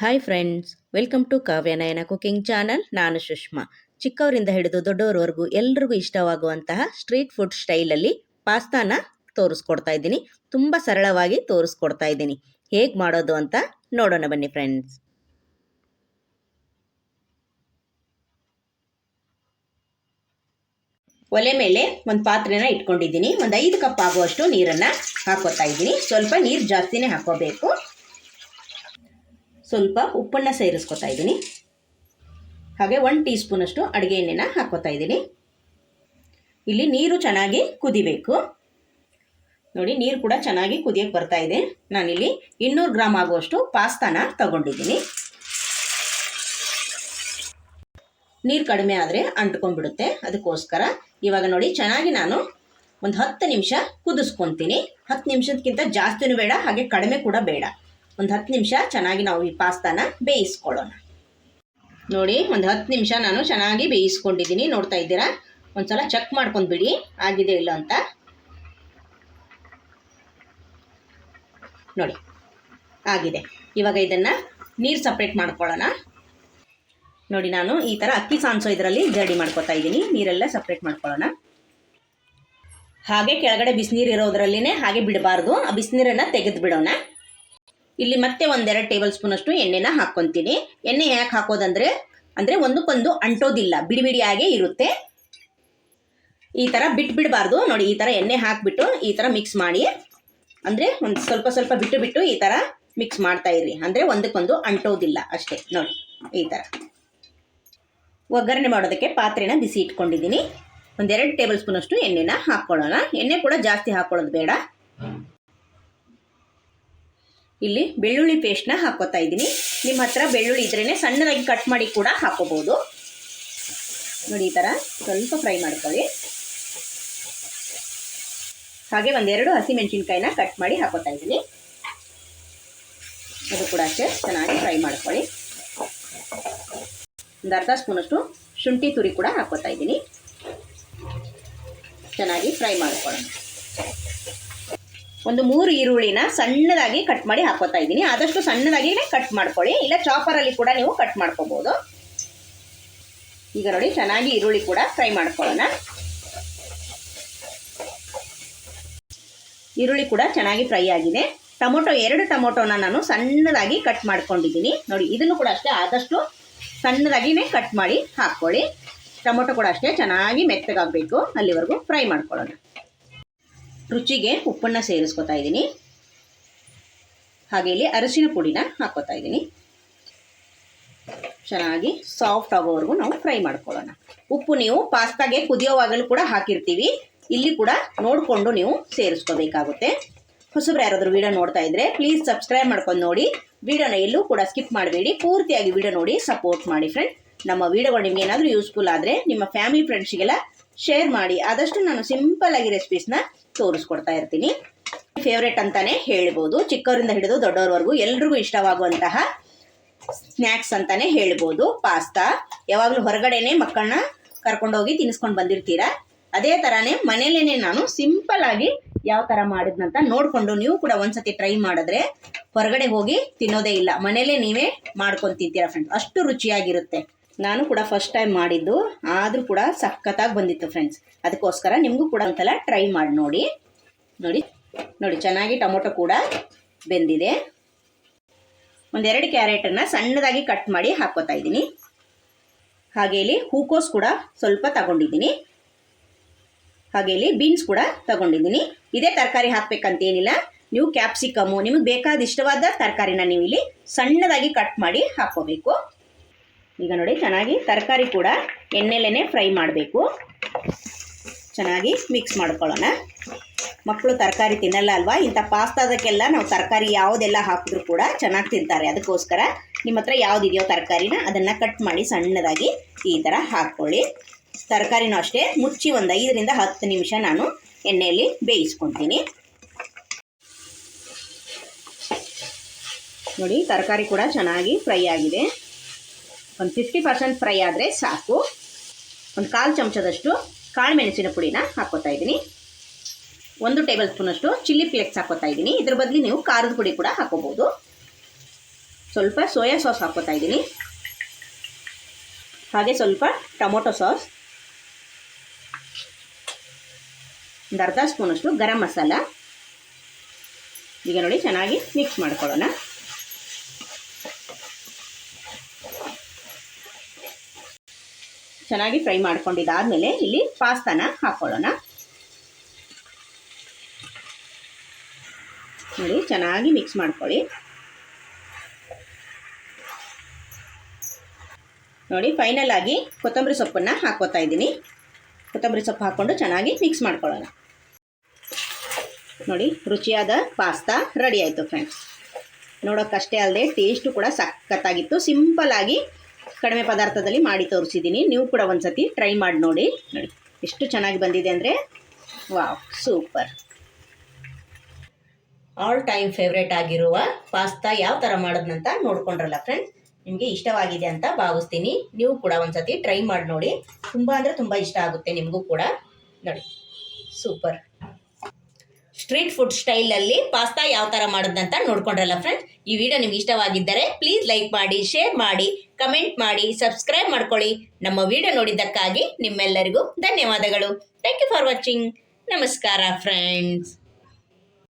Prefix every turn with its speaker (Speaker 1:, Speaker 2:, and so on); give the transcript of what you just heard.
Speaker 1: Hi friends welcome to Kavyanayana cooking channel ನಾನು ಸುಷ್ಮಾ. ಚಿಕ್ಕವರಿಂದ ಹಿಡಿದು ದೊಡ್ಡವರವರೆಗೂ ಎಲ್ರಿಗೂ ಇಷ್ಟವಾಗುವಂತಹ ಸ್ಟ್ರೀಟ್ ಫುಡ್ ಸ್ಟೈಲಲ್ಲಿ ಪಾಸ್ತಾನ ತೋರಿಸ್ಕೊಡ್ತಾ ಇದ್ದೀನಿ. ತುಂಬ ಸರಳವಾಗಿ ತೋರಿಸ್ಕೊಡ್ತಾ ಇದ್ದೀನಿ. ಹೇಗೆ ಮಾಡೋದು ಅಂತ ನೋಡೋಣ ಬನ್ನಿ ಫ್ರೆಂಡ್ಸ್ ಒಲೆ ಮೇಲೆ ಒಂದು ಪಾತ್ರೆನ ಇಟ್ಕೊಂಡಿದ್ದೀನಿ. ಒಂದು ಐದು ಕಪ್ ಆಗುವಷ್ಟು ನೀರನ್ನು ಹಾಕೋತಾ ಇದ್ದೀನಿ. ಸ್ವಲ್ಪ ನೀರು ಜಾಸ್ತಿನೇ ಹಾಕೋಬೇಕು ಸ್ವಲ್ಪ ಉಪ್ಪನ್ನು ಸೇರಿಸ್ಕೊತಾ ಇದ್ದೀನಿ. ಹಾಗೆ ಒನ್ ಟೀ ಸ್ಪೂನಷ್ಟು ಅಡುಗೆ ಎಣ್ಣೆನ ಹಾಕ್ಕೋತಾ ಇದ್ದೀನಿ. ಇಲ್ಲಿ ನೀರು ಚೆನ್ನಾಗಿ ಕುದಿಬೇಕು. ನೋಡಿ, ನೀರು ಕೂಡ ಚೆನ್ನಾಗಿ ಕುದಿಯೋಕ್ಕೆ ಬರ್ತಾ ಇದೆ. ನಾನಿಲ್ಲಿ ಇನ್ನೂರು ಗ್ರಾಮ್ ಆಗುವಷ್ಟು ಪಾಸ್ತಾನ ತಗೊಂಡಿದ್ದೀನಿ. ನೀರು ಕಡಿಮೆ ಆದರೆ ಅಂಟ್ಕೊಂಡ್ಬಿಡುತ್ತೆ. ಅದಕ್ಕೋಸ್ಕರ ಇವಾಗ ನೋಡಿ, ಚೆನ್ನಾಗಿ ನಾನು ಒಂದು ಹತ್ತು ನಿಮಿಷ ಕುದಿಸ್ಕೊತೀನಿ. ಹತ್ತು ನಿಮಿಷಕ್ಕಿಂತ ಜಾಸ್ತಿನೂ ಬೇಡ, ಹಾಗೆ ಕಡಿಮೆ ಕೂಡ ಬೇಡ. ಒಂದು ಹತ್ತು ನಿಮಿಷ ಚೆನ್ನಾಗಿ ನಾವು ಈ ಪಾಸ್ತಾನ ಬೇಯಿಸ್ಕೊಳ್ಳೋಣ. ನೋಡಿ, ಒಂದು ಹತ್ತು ನಿಮಿಷ ನಾನು ಚೆನ್ನಾಗಿ ಬೇಯಿಸ್ಕೊಂಡಿದ್ದೀನಿ. ನೋಡ್ತಾ ಇದ್ದೀರಾ? ಒಂದ್ಸಲ ಚೆಕ್ ಮಾಡ್ಕೊಂಡ್ಬಿಡಿ. ಆಗಿದೆ ಇಲ್ಲ ಅಂತ. ನೋಡಿ, ಆಗಿದೆ. ಇವಾಗ ಇದನ್ನು ನೀರು ಸಪ್ರೇಟ್ ಮಾಡ್ಕೊಳ್ಳೋಣ. ನೋಡಿ, ನಾನು ಈ ಥರ ಅಕ್ಕಿ ಸಾನ್ಸೋ ಇದರಲ್ಲಿ ಜಡಿ ಮಾಡ್ಕೊತಾ ಇದ್ದೀನಿ. ನೀರೆಲ್ಲ ಸಪ್ರೇಟ್ ಮಾಡ್ಕೊಳ್ಳೋಣ. ಹಾಗೆ ಕೆಳಗಡೆ ಬಿಸಿನೀರು ಇರೋದ್ರಲ್ಲಿನೇ ಹಾಗೆ ಬಿಡಬಾರ್ದು. ಆ ಬಿಸಿನೀರನ್ನು ತೆಗೆದು ಬಿಡೋಣ ಇಲ್ಲಿ ಮತ್ತೆ ಒಂದೆರಡು ಟೇಬಲ್ ಸ್ಪೂನ್ ಅಷ್ಟು ಎಣ್ಣೆನ ಹಾಕ್ಕೊತೀನಿ. ಎಣ್ಣೆ ಯಾಕೆ ಹಾಕೋದಂದ್ರೆ, ಅಂದರೆ ಒಂದಕ್ಕೊಂದು ಅಂಟೋದಿಲ್ಲ, ಬಿಡಿ ಬಿಡಿಯಾಗೇ ಇರುತ್ತೆ. ಈ ಥರ ಬಿಟ್ಟು ಬಿಡಬಾರ್ದು. ನೋಡಿ, ಈ ಥರ ಎಣ್ಣೆ ಹಾಕಿಬಿಟ್ಟು ಈ ಥರ ಮಿಕ್ಸ್ ಮಾಡಿ, ಅಂದರೆ ಒಂದು ಸ್ವಲ್ಪ ಸ್ವಲ್ಪ ಬಿಟ್ಟು ಬಿಟ್ಟು ಈ ಥರ ಮಿಕ್ಸ್ ಮಾಡ್ತಾ ಇರಿ ಅಂದರೆ ಒಂದಕ್ಕೊಂದು ಅಂಟೋದಿಲ್ಲ ಅಷ್ಟೇ. ನೋಡಿ, ಈ ಥರ ಒಗ್ಗರಣೆ ಮಾಡೋದಕ್ಕೆ ಪಾತ್ರೆನ ಬಿಸಿ ಇಟ್ಕೊಂಡಿದ್ದೀನಿ. ಒಂದೆರಡು ಟೇಬಲ್ ಸ್ಪೂನಷ್ಟು ಎಣ್ಣೆನ ಹಾಕ್ಕೊಳ್ಳೋಣ ಎಣ್ಣೆ ಕೂಡ ಜಾಸ್ತಿ ಹಾಕೊಳ್ಳೋದು ಬೇಡ. ಇಲ್ಲಿ ಬೆಳ್ಳುಳ್ಳಿ ಪೇಸ್ಟ್ನ ಹಾಕೋತಾ ಇದ್ದೀನಿ. ನಿಮ್ಮ ಹತ್ರ ಬೆಳ್ಳುಳ್ಳಿ ಇದ್ರೇ ಸಣ್ಣದಾಗಿ ಕಟ್ ಮಾಡಿ ಕೂಡ ಹಾಕೋಬೋದು ನೋಡಿ ಈ ಥರ ಸ್ವಲ್ಪ ಫ್ರೈ ಮಾಡ್ಕೊಳ್ಳಿ. ಹಾಗೆ ಒಂದೆರಡು ಹಸಿಮೆಣಸಿನ್ಕಾಯಿನ ಕಟ್ ಮಾಡಿ ಹಾಕೋತಾ ಇದ್ದೀನಿ. ಅದು ಕೂಡ ಅಷ್ಟೇ ಚೆನ್ನಾಗಿ ಫ್ರೈ ಮಾಡ್ಕೊಳ್ಳಿ. ಒಂದು ಅರ್ಧ ಸ್ಪೂನಷ್ಟು ಶುಂಠಿ ತುರಿ ಕೂಡ ಹಾಕೋತಾ ಇದ್ದೀನಿ. ಚೆನ್ನಾಗಿ ಫ್ರೈ ಮಾಡ್ಕೊಳ್ಳೋಣ. ಒಂದು ಮೂರು ಈರುಳ್ಳಿನ ಸಣ್ಣದಾಗಿ ಕಟ್ ಮಾಡಿ ಹಾಕೋತಾ ಇದ್ದೀನಿ. ಆದಷ್ಟು ಸಣ್ಣದಾಗಿನೇ ಕಟ್ ಮಾಡ್ಕೊಳ್ಳಿ. ಇಲ್ಲ ಚಾಪರಲ್ಲಿ ಕೂಡ ನೀವು ಕಟ್ ಮಾಡ್ಕೋಬೋದು. ಈಗ ನೋಡಿ, ಚೆನ್ನಾಗಿ ಈರುಳ್ಳಿ ಕೂಡ ಫ್ರೈ ಮಾಡ್ಕೊಳ್ಳೋಣ. ಈರುಳ್ಳಿ ಕೂಡ ಚೆನ್ನಾಗಿ ಫ್ರೈ ಆಗಿದೆ. ಟೊಮೊಟೊ, ಎರಡು ಟೊಮೊಟೊನ ನಾನು ಸಣ್ಣದಾಗಿ ಕಟ್ ಮಾಡ್ಕೊಂಡಿದ್ದೀನಿ. ನೋಡಿ, ಇದನ್ನು ಕೂಡ ಅಷ್ಟೇ ಆದಷ್ಟು ಸಣ್ಣದಾಗಿನೇ ಕಟ್ ಮಾಡಿ ಹಾಕ್ಕೊಳ್ಳಿ ಟೊಮೊಟೊ ಕೂಡ ಅಷ್ಟೇ ಚೆನ್ನಾಗಿ ಮೆತ್ತಗಾಗಬೇಕು. ಅಲ್ಲಿವರೆಗೂ ಫ್ರೈ ಮಾಡ್ಕೊಳ್ಳೋಣ. ರುಚಿಗೆ ಉಪ್ಪನ್ನು ಸೇರಿಸ್ಕೊತಾ ಇದ್ದೀನಿ. ಹಾಗೆ ಇಲ್ಲಿ ಅರಸಿನ ಪುಡಿನ ಹಾಕೋತಾ ಇದ್ದೀನಿ. ಚೆನ್ನಾಗಿ ಸಾಫ್ಟ್ ಆಗೋವರೆಗೂ ನಾವು ಫ್ರೈ ಮಾಡ್ಕೊಳ್ಳೋಣ. ಉಪ್ಪು ನೀವು ಪಾಸ್ತಾಗೆ ಕುದಿಯೋವಾಗಲೂ ಕೂಡ ಹಾಕಿರ್ತೀವಿ. ಇಲ್ಲಿ ಕೂಡ ನೋಡಿಕೊಂಡು ನೀವು ಸೇರಿಸ್ಕೋಬೇಕಾಗುತ್ತೆ. ಹೊಸಬ್ರು ಯಾರಾದರೂ ವಿಡಿಯೋ ನೋಡ್ತಾ ಇದ್ರೆ ಪ್ಲೀಸ್ ಸಬ್ಸ್ಕ್ರೈಬ್ ಮಾಡ್ಕೊಂಡು ನೋಡಿ. ವಿಡಿಯೋನ ಎಲ್ಲೂ ಕೂಡ ಸ್ಕಿಪ್ ಮಾಡಬೇಡಿ. ಪೂರ್ತಿಯಾಗಿ ವಿಡಿಯೋ ನೋಡಿ ಸಪೋರ್ಟ್ ಮಾಡಿ ಫ್ರೆಂಡ್ ನಮ್ಮ ವಿಡಿಯೋಗಳು ನಿಮ್ಗೆ ಏನಾದರೂ ಯೂಸ್ಫುಲ್ ಆದರೆ ನಿಮ್ಮ ಫ್ಯಾಮಿಲಿ ಫ್ರೆಂಡ್ಸ್ಗೆಲ್ಲ ಶೇರ್ ಮಾಡಿ. ಆದಷ್ಟು ನಾನು ಸಿಂಪಲ್ ಆಗಿ ರೆಸಿಪೀಸ್ನ ತೋರಿಸ್ಕೊಡ್ತಾ ಇರ್ತೀನಿ. ಫೇವ್ರೇಟ್ ಅಂತಾನೆ ಹೇಳ್ಬೋದು. ಚಿಕ್ಕವರಿಂದ ಹಿಡಿದು ದೊಡ್ಡವ್ರವರೆಗೂ ಎಲ್ರಿಗೂ ಇಷ್ಟವಾಗುವಂತಹ ಸ್ನ್ಯಾಕ್ಸ್ ಅಂತಾನೆ ಹೇಳ್ಬೋದು. ಪಾಸ್ತಾ. ಯಾವಾಗಲೂ ಹೊರಗಡೆನೆ ಮಕ್ಕಳನ್ನ ಕರ್ಕೊಂಡೋಗಿ ತಿನ್ನಿಸ್ಕೊಂಡು ಬಂದಿರ್ತೀರಾ? ಅದೇ ಥರನೇ ಮನೇಲೇನೆ ನಾನು ಸಿಂಪಲ್ ಆಗಿ ಯಾವ ಥರ ಮಾಡಿದ್ನಂತ ನೋಡಿಕೊಂಡು ನೀವು ಕೂಡ ಒಂದ್ಸತಿ ಟ್ರೈ ಮಾಡಿದ್ರೆ ಹೊರಗಡೆ ಹೋಗಿ ತಿನ್ನೋದೇ ಇಲ್ಲ. ಮನೇಲೇ ನೀವೇ ಮಾಡ್ಕೊಂಡು ತಿಂತೀರಾ ಫ್ರೆಂಡ್ಸ್ ಅಷ್ಟು ರುಚಿಯಾಗಿರುತ್ತೆ. ನಾನು ಕೂಡ ಫಸ್ಟ್ ಟೈಮ್ ಮಾಡಿದ್ದು, ಆದರೂ ಕೂಡ ಸಖತ್ತಾಗಿ ಬಂದಿತ್ತು ಫ್ರೆಂಡ್ಸ್ ಅದಕ್ಕೋಸ್ಕರ ನಿಮಗೂ ಕೂಡ ಒಂದ್ಸಲ ಟ್ರೈ ಮಾಡಿ ನೋಡಿ. ನೋಡಿ ನೋಡಿ, ಚೆನ್ನಾಗಿ ಟೊಮೊಟೊ ಕೂಡ ಬೆಂದಿದೆ. ಒಂದೆರಡು ಕ್ಯಾರೆಟನ್ನು ಸಣ್ಣದಾಗಿ ಕಟ್ ಮಾಡಿ ಹಾಕೋತಾ ಇದ್ದೀನಿ. ಹಾಗೆ ಇಲ್ಲಿ ಹೂಕೋಸ್ ಕೂಡ ಸ್ವಲ್ಪ ತಗೊಂಡಿದ್ದೀನಿ. ಹಾಗೆ ಇಲ್ಲಿ ಬೀನ್ಸ್ ಕೂಡ ತಗೊಂಡಿದ್ದೀನಿ. ಇದೇ ತರಕಾರಿ ಹಾಕ್ಬೇಕಂತೇನಿಲ್ಲ. ನೀವು ಕ್ಯಾಪ್ಸಿಕಮು ನಿಮಗೆ ಬೇಕಾದ ಇಷ್ಟವಾದ ತರಕಾರಿನ ನೀವು ಇಲ್ಲಿ ಸಣ್ಣದಾಗಿ ಕಟ್ ಮಾಡಿ ಹಾಕ್ಕೋಬೇಕು. ಈಗ ನೋಡಿ, ಚೆನ್ನಾಗಿ ತರಕಾರಿ ಕೂಡ ಎಣ್ಣೆಲೇ ಫ್ರೈ ಮಾಡಬೇಕು. ಚೆನ್ನಾಗಿ ಮಿಕ್ಸ್ ಮಾಡ್ಕೊಳ್ಳೋಣ. ಮಕ್ಕಳು ತರಕಾರಿ ತಿನ್ನಲ್ಲ ಅಲ್ವಾ? ಇಂಥ ಪಾಸ್ತಾದಕ್ಕೆಲ್ಲ ನಾವು ತರಕಾರಿ ಯಾವುದೆಲ್ಲ ಹಾಕಿದ್ರು ಕೂಡ ಚೆನ್ನಾಗಿ ತಿಂತಾರೆ. ಅದಕ್ಕೋಸ್ಕರ ನಿಮ್ಮ ಹತ್ರ ಯಾವುದಿದೆಯೋ ತರಕಾರಿನ ಅದನ್ನು ಕಟ್ ಮಾಡಿ ಸಣ್ಣದಾಗಿ ಈ ಥರ ಹಾಕ್ಕೊಳ್ಳಿ. ತರಕಾರಿನೂ ಅಷ್ಟೇ, ಮುಚ್ಚಿ ಒಂದು ಐದರಿಂದ ಹತ್ತು ನಿಮಿಷ ನಾನು ಎಣ್ಣೆಯಲ್ಲಿ ಬೇಯಿಸ್ಕೊತೀನಿ. ನೋಡಿ, ತರಕಾರಿ ಕೂಡ ಚೆನ್ನಾಗಿ ಫ್ರೈ ಆಗಿದೆ. ಒಂದು ಫಿಫ್ಟಿ ಪರ್ಸೆಂಟ್ ಫ್ರೈ ಆದರೆ ಸಾಕು. ಒಂದು ಕಾಲು ಚಮಚದಷ್ಟು ಕಾಳು ಮೆಣಸಿನ ಪುಡಿನ ಹಾಕ್ಕೋತಾ ಇದ್ದೀನಿ. ಒಂದು ಟೇಬಲ್ ಸ್ಪೂನಷ್ಟು ಚಿಲ್ಲಿ ಫ್ಲೇಕ್ಸ್ ಹಾಕೋತಾ ಇದ್ದೀನಿ. ಇದ್ರ ಬದಲು ನೀವು ಖಾರದ ಪುಡಿ ಕೂಡ ಹಾಕೋಬೋದು ಸ್ವಲ್ಪ ಸೋಯಾ ಸಾಸ್ ಹಾಕೋತಾ ಇದ್ದೀನಿ. ಹಾಗೆ ಸ್ವಲ್ಪ ಟೊಮೊಟೊ ಸಾಸ್ ಒಂದು ಅರ್ಧ ಸ್ಪೂನಷ್ಟು ಗರಂ ಮಸಾಲ. ಈಗ ನೋಡಿ ಚೆನ್ನಾಗಿ ಮಿಕ್ಸ್ ಮಾಡ್ಕೊಳ್ಳೋಣ. ಚೆನ್ನಾಗಿ ಫ್ರೈ ಮಾಡ್ಕೊಂಡಿದ್ದಾದಮೇಲೆ ಇಲ್ಲಿ ಪಾಸ್ತಾನ ಹಾಕ್ಕೊಳ್ಳೋಣ ನೋಡಿ, ಚೆನ್ನಾಗಿ ಮಿಕ್ಸ್ ಮಾಡ್ಕೊಳ್ಳಿ. ನೋಡಿ, ಫೈನಲ್ ಆಗಿ ಕೊತ್ತಂಬರಿ ಸೊಪ್ಪನ್ನು ಹಾಕೋತಾ ಇದ್ದೀನಿ. ಕೊತ್ತಂಬರಿ ಸೊಪ್ಪು ಹಾಕ್ಕೊಂಡು ಚೆನ್ನಾಗಿ ಮಿಕ್ಸ್ ಮಾಡ್ಕೊಳ್ಳೋಣ. ನೋಡಿ, ರುಚಿಯಾದ ಪಾಸ್ತಾ ರೆಡಿ ಆಯಿತು ಫ್ರೆಂಡ್ಸ್ ನೋಡೋಕ್ಕಷ್ಟೇ ಅಲ್ಲದೆ ಟೇಸ್ಟು ಕೂಡ ಸಖತ್ತಾಗಿತ್ತು. ಸಿಂಪಲ್ ಆಗಿ ಕಡಿಮೆ ಪದಾರ್ಥದಲ್ಲಿ ಮಾಡಿ ತೋರಿಸಿದ್ದೀನಿ ನೀವು ಕೂಡ ಒಂದ್ಸತಿ ಟ್ರೈ ಮಾಡಿ ನೋಡಿ. ನೋಡಿ. ಎಷ್ಟು ಚೆನ್ನಾಗಿ ಬಂದಿದೆ ಅಂದರೆ wow super. All time favourite ಆಗಿರುವ ಪಾಸ್ತಾ ಯಾವ ಥರ ಮಾಡೋದಂತ ನೋಡ್ಕೊಂಡ್ರಲ್ಲ ಫ್ರೆಂಡ್ಸ್ ನಿಮಗೆ ಇಷ್ಟವಾಗಿದೆ ಅಂತ ಭಾವಿಸ್ತೀನಿ. ನೀವು ಕೂಡ ಒಂದ್ಸತಿ ಟ್ರೈ ಮಾಡಿ ನೋಡಿ. ತುಂಬ ಅಂದರೆ ತುಂಬ ಇಷ್ಟ ಆಗುತ್ತೆ ನಿಮಗೂ ಕೂಡ. ನೋಡಿ. ಸೂಪರ್. ಸ್ಟ್ರೀಟ್ ಫುಡ್ ಸ್ಟೈಲಲ್ಲಿ ಪಾಸ್ತಾ ಯಾವ ಥರ ಮಾಡೋದಂತ ನೋಡ್ಕೊಂಡ್ರಲ್ಲ ಫ್ರೆಂಡ್ಸ್ ಈ ವಿಡಿಯೋ ನಿಮ್ಗೆ ಇಷ್ಟವಾಗಿದ್ದರೆ ಪ್ಲೀಸ್ ಲೈಕ್ ಮಾಡಿ ಶೇರ್ ಮಾಡಿ ಕಮೆಂಟ್ ಮಾಡಿ ಸಬ್ಸ್ಕ್ರೈಬ್ ಮಾಡ್ಕೊಳ್ಳಿ. ನಮ್ಮ ವಿಡಿಯೋ ನೋಡಿದ್ದಕ್ಕಾಗಿ ನಿಮ್ಮೆಲ್ಲರಿಗೂ ಧನ್ಯವಾದಗಳು. ಥ್ಯಾಂಕ್ ಯು ಫಾರ್ ವಾಚಿಂಗ್ ನಮಸ್ಕಾರ ಫ್ರೆಂಡ್ಸ್